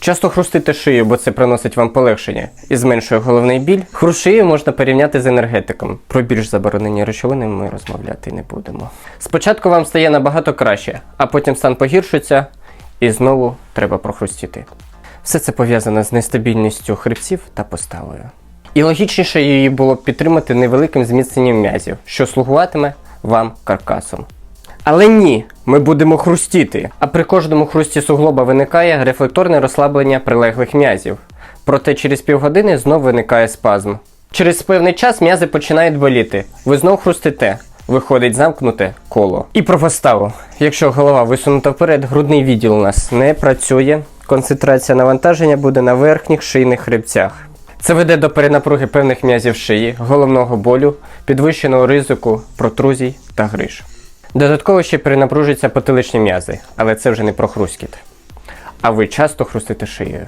Часто хрустите шию, бо це приносить вам полегшення і зменшує головний біль. Хруст можна порівняти з енергетиком. Про більш заборонені речовини ми розмовляти не будемо. Спочатку вам стає набагато краще, а потім стан погіршується і знову треба прохрустіти. Все це пов'язано з нестабільністю хребців та поставою. І логічніше її було б підтримати невеликим зміцненням м'язів, що слугуватиме вам каркасом. Але ні, ми будемо хрустіти. А при кожному хрусті суглоба виникає рефлекторне розслаблення прилеглих м'язів. Проте через півгодини знов виникає спазм. Через певний час м'язи починають боліти. Ви знов хрустите. Виходить замкнуте коло. І про поставу. Якщо голова висунута вперед, грудний відділ у нас не працює. Концентрація навантаження буде на верхніх шийних хребцях. Це веде до перенапруги певних м'язів шиї, головного болю, підвищеного ризику, протрузій та гриж. Додатково ще перенапружуються потиличні м'язи, але це вже не про хрускіт. А ви часто хрустите шиєю.